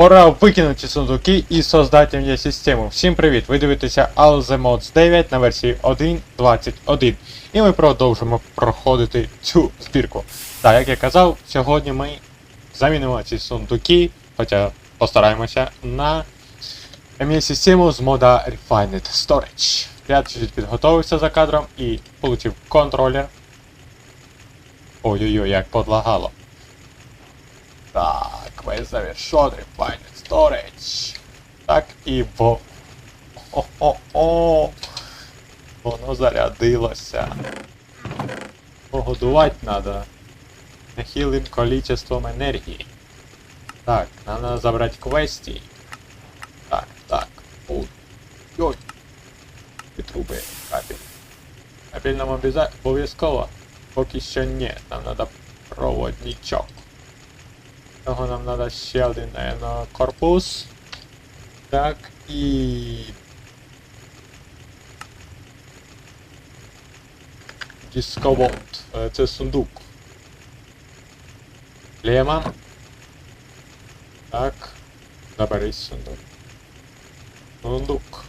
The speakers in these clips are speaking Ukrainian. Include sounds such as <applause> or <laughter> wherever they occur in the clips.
Пора викинути сундуки і создати мені систему. Всім привіт! Ви дивитеся Mods 9 на версії 1.21. І ми продовжимо проходити цю збірку. Так, як я казав, сьогодні ми замінимо ці сундуки, хоча постараємося на мені систему з мода Refined Storage. Я чуть підготовився за кадром і отримав контролер. Ой-ой-ой, як подлагало. Так, завершен, Refined Storage. Так, і бо... О-о-о! Воно зарядилося. Погодувати треба. Нехилим количеством енергії. Так, нам надо забрать квесті. Так, так. Ой. Ой. І труби кабель. Кабель нам обов'язково. Поки що ні. Нам надо проводничок. Того нам надо ще один, наверное, корпус. Так, і... Дисковод. Е, Це сундук. Лема. Так. Заберись сундук. Сундук.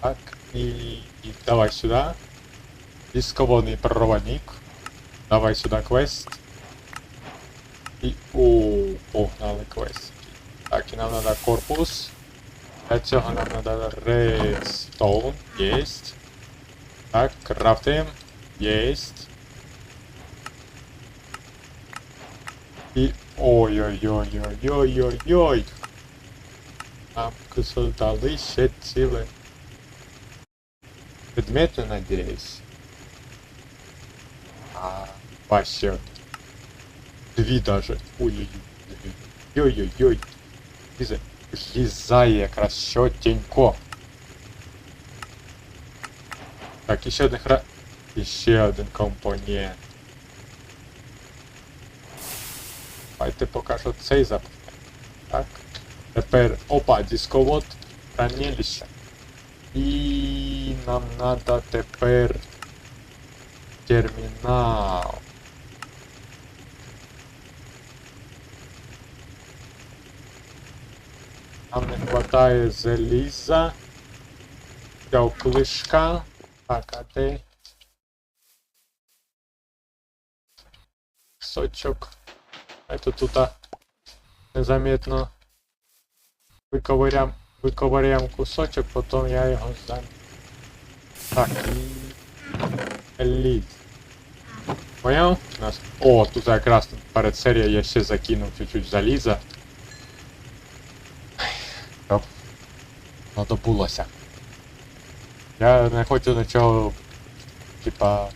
Так, і, і давай сюди. Дисководний проводник. Давай сюди квест. І о, погнали квестики. Так, і нам надо корпус. Для цього нам надо редстоун. Єсть. Так, крафтим. Єсть. І ой-ой-ой-ой-ой-ой-ой. Нам создали ще ціле. Предмети, надеюсь. А, вообще. Дві даже. Ой-ой-ой. Ой-ой-ой. Ліза. Лізає якраз щотенько. Так, іще один хра... Іще один компонент. Давайте поки що цей запустимо. Так. Тепер, опа, дисковод, хранилище. І нам надо тепер термінал. Нам не хватає заліза. Взяв клишка. Так, а де? Сочок. Это тут незаметно виковирям, виковирям кусочок, потім я його здам. Так. Лід. Понял? Нас... О, тут якраз перед серією я ще закинув чуть-чуть заліза. Щоб надобулося. Я не хочу нічого, типа,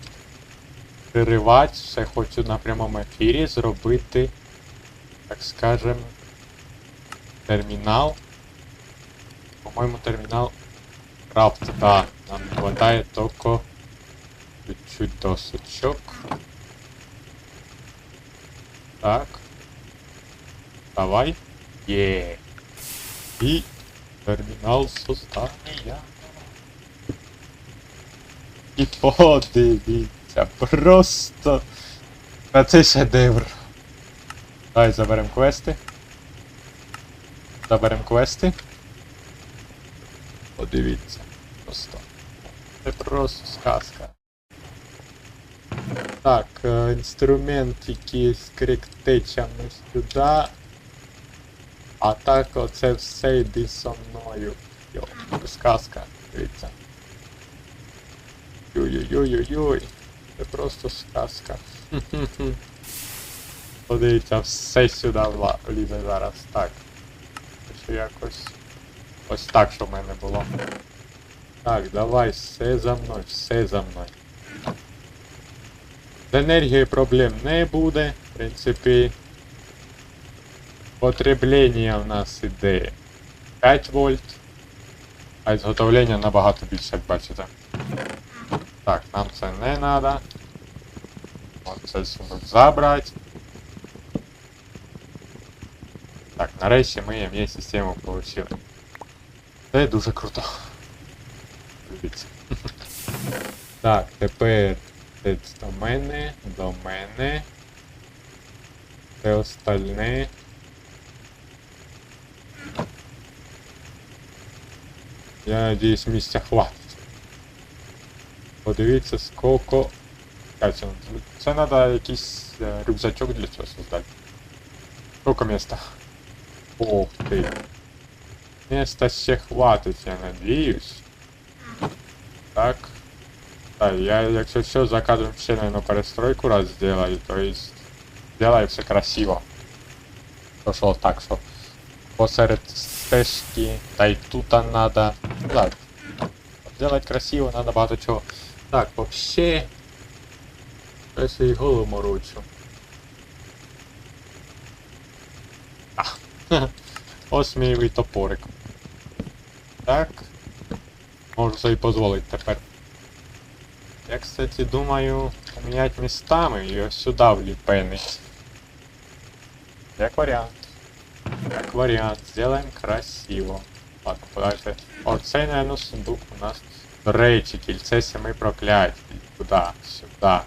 приривати, все хочу на прямому ефірі зробити, так скажем, термінал. По-моєму, термінал крафт, да, нам хватає только чуть-чуть досочок. Так. Давай. Є. І термінал создання. І подивіться, просто на цей шедевр. Давай заберемо квести. Заберемо квести. Подивіться. Просто. Це просто сказка. Так, е, інструментики з кріктечами сюди. А так оце все йди со мною. Йо, сказка, дивіться. Ой-ой-ой-ой-ой. Це просто сказка. <laughs> Подивіться, все сюди влізе зараз. Так. Що якось. Ось так, що в мене було. Так, давай, все за мною, все за мною. З енергією проблем не буде. В принципі. Потреблення в нас іде 5 вольт. А зготовлення набагато більше, як бачите. Так, нам це не треба. Оце сундук забрати. Так, нарешті ми ME систему отримали. Це дуже круто. Дивіться. <laughs> Так, тепер до мене, до мене. Це остальне. Я надіюсь, місця хватить. Подивіться, скільки. А, Це, це треба якийсь е, рюкзачок для цього создати. Сколько места? Ох ты. Места ще хватить, я надеюсь. Так. Да, я, якщо що, за кадром ще, наверное, перестройку раз сделаю, то есть сделаю все красиво. То що так, що посеред стежки, та й тут надо. Так. Сделать красиво, надо багато чого. Так, вообще. Я свій голову морочу. <laughs> Ось мій топорик. Так. Можу собі дозволити тепер. Я, кстати, думаю поміняти містами і ось сюди вліпенить. Як варіант. Як варіант. Сделаем красиво. Ладно, подальше. Оцей, наверное, сундук у нас. Речі, кільце семи проклять. Куди? Сюди.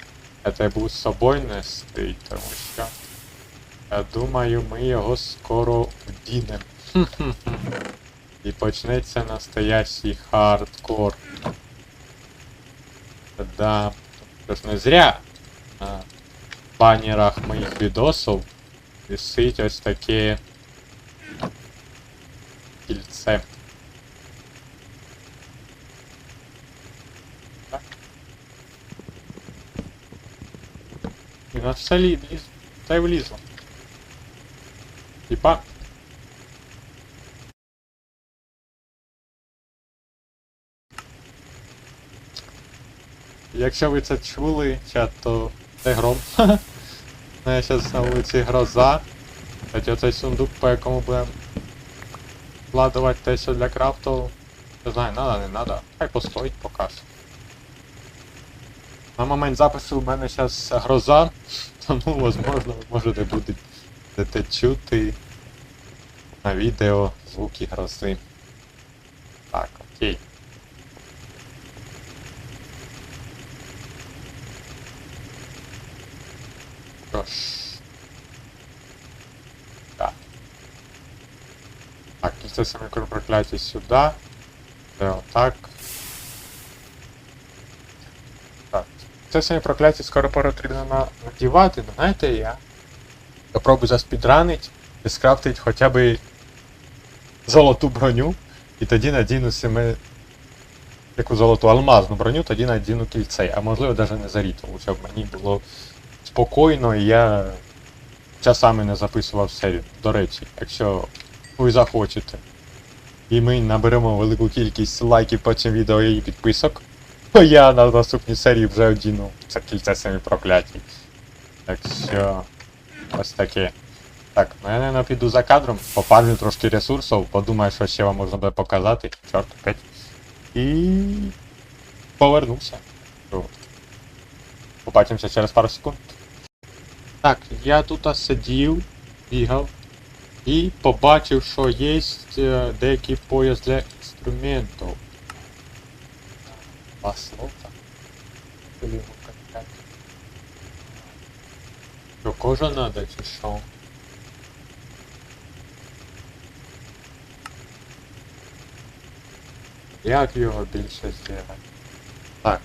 Это я буду з собою нести, тому що. Я думаю, ми його скоро вдінемо. <laughs> І почнеться настоящий хардкор. Да. Тож не зря на банерах моїх відосів висить ось таке кільце. Так. І на все лі- ліз. Та й влізло. Типа. Якщо ви це чули, чат, то це гром. <laughs> Ну, я зараз на вулиці гроза. Кстати, оцей сундук, по якому будемо вкладувати те, що для крафту. Не знаю, надо, не надо. Хай постоїть поки що. На момент запису в мене зараз гроза, <laughs> тому, можливо, ви можете будете чути на відео звуки грози. Так, окей. Що. Так. Так, це саме прокляття сюди. Це отак. Так. Це самі прокляття скоро потрібно на- надівати, ну знаєте, я попробую заспідранить і скрафтить хоча б золоту броню, і тоді надіну саме яку золоту алмазну броню, тоді надіну кільце, а можливо навіть не заріту, щоб мені було спокійно і я часами не записував серію. До речі, якщо ви захочете. І ми наберемо велику кількість лайків по цим відео і підписок. То я на наступній серії вже одіну це кільце самі прокляті. Так що. Ось таке. Так, ну я наверное, піду за кадром, попарню трошки ресурсів, подумаю, що ще вам можна буде показати. Чорт, опять. І. повернуся. Побачимося через пару секунд. Так, я тут сидів, бігав і побачив, що є е, деякий пояс для інструментів. Блін, Що, кожа надо чи що? Як його більше зробити? Так.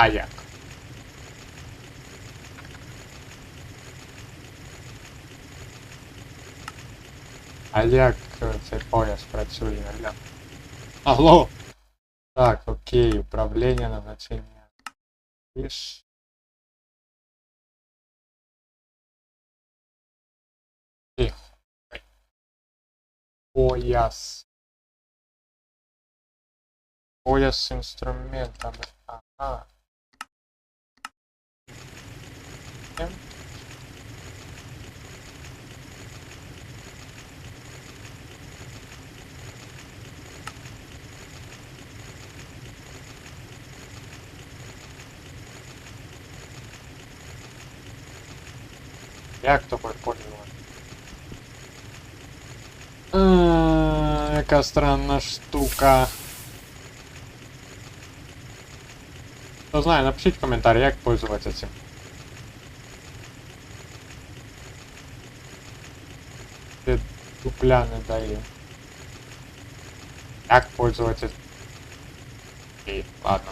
А як? А як цей пояс працює? Гля? Алло! Так, окей, управління назначення. Лиш. Тихо. Пояс. Пояс с инструментами. Ага. Эм. Як то пользувати? А, яка странна штука. Хто знає, напишіть в коментарі, як пользуватися цим. Це дупля не дає. Як пользуватися. Окей, ладно.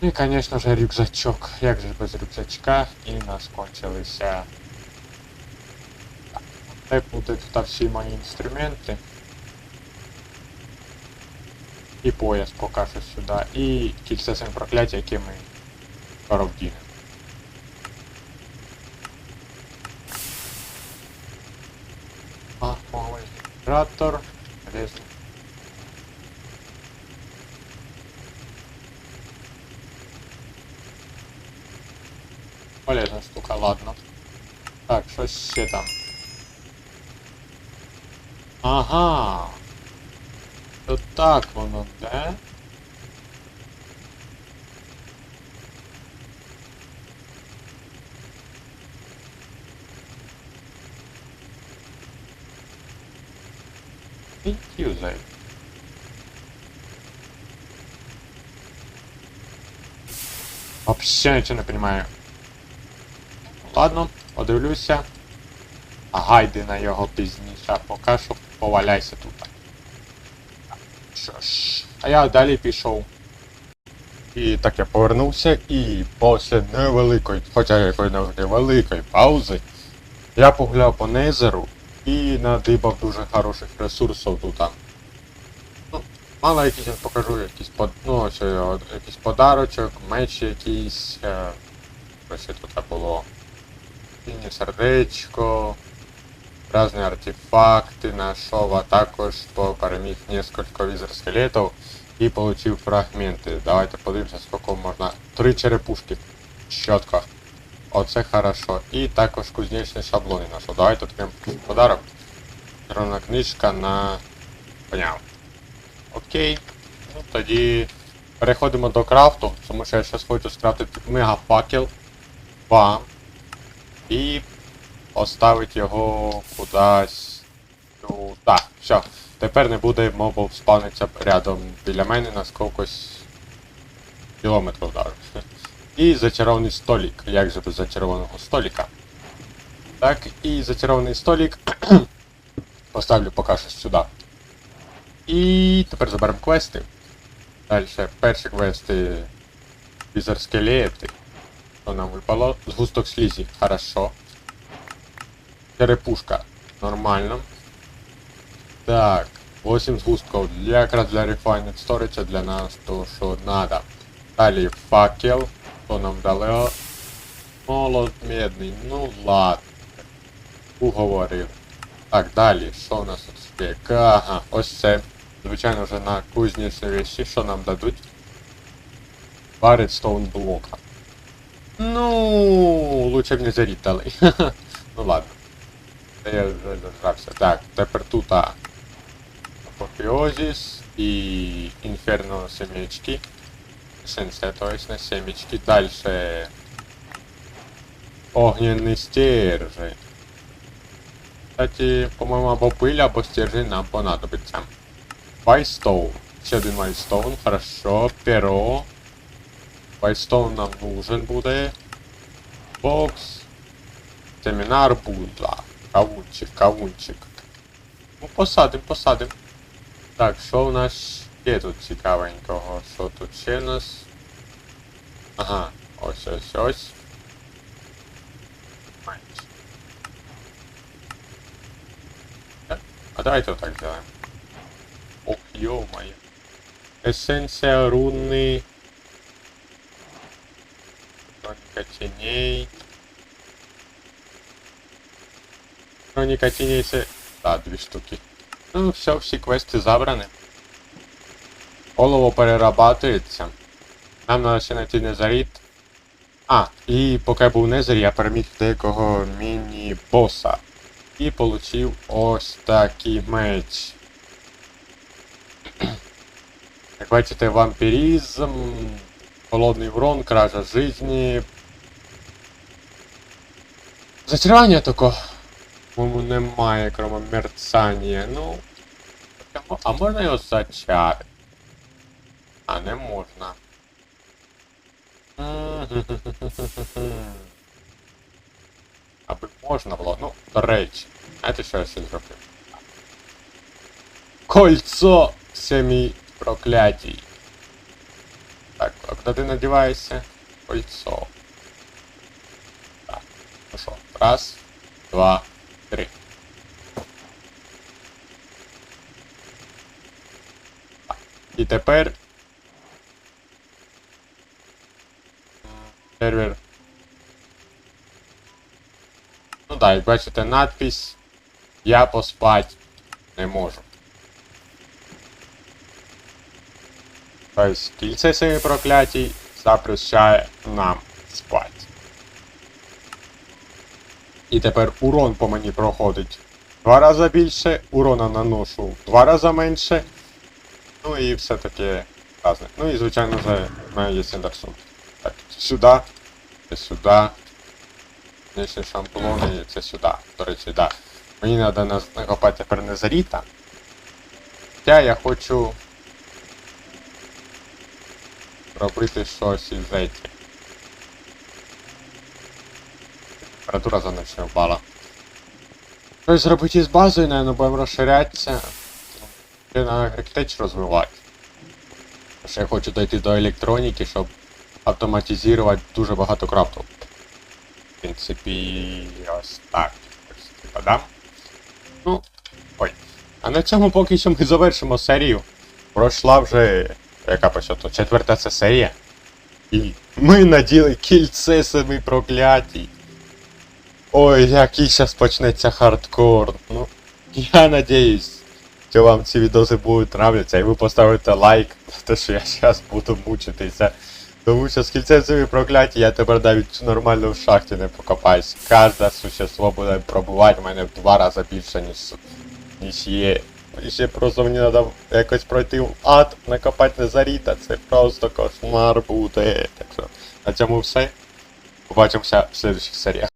Ну і, конечно же, рюкзачок. Як же без рюкзачка? І в нас кончилися. Так, буде тут всі мої інструменти. І пояс поки що сюди. І кільце син прокляття, яке ми скоро вдінемо. А, малий генератор. Резно. Полезна штука, ладно. Так, щось ще там. Ага. То так воно, де? І юзай. Вообще нічого не понимаю. Ладно, подивлюся. А гайди на його пізніше, поки що поваляйся тут. Що ж, а я далі пішов. І так я повернувся і після невеликої, хоча якої невеликої паузи, я погуляв по незеру і надибав дуже хороших ресурсів тут. Ну, мало якісь я покажу, якісь под... ну, ось, е, якийсь подарочок, меч якийсь. Е... Ось тут було. Синє сердечко, різні артефакти знайшов, а також переміг несколько візер скелетів і отримав фрагменти. Давайте подивимося, скільки можна. Три черепушки. Чітко. Оце хорошо. І також кузнечні шаблони знайшов. Давайте таким подарок. Ровна книжка на поняв. Окей. Ну тоді переходимо до крафту, тому що я зараз хочу скрафтити мегафакел вам і поставити його кудись. Так, все. Тепер не буде мобов спавниться рядом біля мене на скількось кілометрів навіть. <laughs> І зачарований столик. Як же без зачарованого столика? Так, і зачарований столик <clears throat> поставлю поки що сюди. І тепер заберемо квести. Далі перші квести візер скелети. Що нам випало? Згусток слізі. Хорошо. Черепушка. Нормально. Так. 8 згустков. Для, якраз для Refined Storage для нас то, що надо. Далі факел. Що нам дали? Молот медний. Ну ладно. Уговорив. Так, далі. Що у нас тут? Ага, ось це. Звичайно вже на кузнечні речі. Що нам дадуть? Два редстоун блока. Ну, лучше б не зарід дали. <laughs> ну ладно. Та я вже зажрався. Так, тепер тут а, апофеозис і інферно семечки. Сенсе, то есть на семечки. Дальше огненный стержень. Кстати, по-моему, або пыль, або стержень нам понадобится. Вайстоун. Ще один вайстоун, хорошо. Перо. Вайстоун нам нужен буде. Бокс. Семінар Будда. Кавунчик, кавунчик. Ну, посадим, посадим. Так, що у нас є тут цікавенького? Що тут ще у нас? Ага, ось ось ось. А давайте отак зробимо. Ох, йо-моє. Есенція руни. Хроніка тіней. Хроніка тіней це... Да, дві штуки. Ну, все, всі квести забрані. Олово перерабатується. Нам треба ще знайти незаріт. А, і поки я був в незері, я переміг деякого міні-боса. І получив ось такий меч. <clears throat> Як бачите, вампіризм, холодний урон, кража жизни. Зачарування такого. По-моєму, немає, крім мерцання. Ну. А мо- А можна його зачарити? А не можна. <laughs> Аби можна було. Ну, до речі. Знаєте, що я ще зроблю? Кольцо семі проклятій. Так, а куди ти надіваєшся? Кольцо. Так, ну що, раз, два, три. Так, І тепер. Сервер. Ну так, як бачите, надпись Я поспать не можу. Тобто кільце семи проклятій запрещає нам спать. І тепер урон по мені проходить два рази більше, урона наношу в два рази менше. Ну і все таке разне. Ну і звичайно вже в мене є сендерсун. Так, сюди, це сюди. Нижні шампулони, це сюди. До речі, да. Мені треба накопати тепер незаріта. Хоча я хочу робити щось із этим. Температура за ніч не впала. Щось зробити із базою, наверное, будемо розширятися. На архітектур розвивати. Ще я хочу дойти до електроніки, щоб автоматизувати дуже багато крафтів. В принципі, ось так. Ось, да? Ну, ой. А на цьому поки що ми завершимо серію. Пройшла вже. Яка по счету? Четверта це серія. І ми наділи кільце семи проклятій. Ой, який зараз почнеться хардкор. Ну, я надіюсь, що вам ці відоси будуть нравляться, і ви поставите лайк, те, що я зараз буду мучитися. Тому що з кільцем семи прокляті я тепер навіть нормально в шахті не покопаюсь. Кожне существо буде пробувати в мене в два рази більше, ніж, ніж є. І ще просто мені треба якось пройти в ад, накопати незаріта. Це просто кошмар буде. Так що на цьому все. Побачимося в слідчих серіях.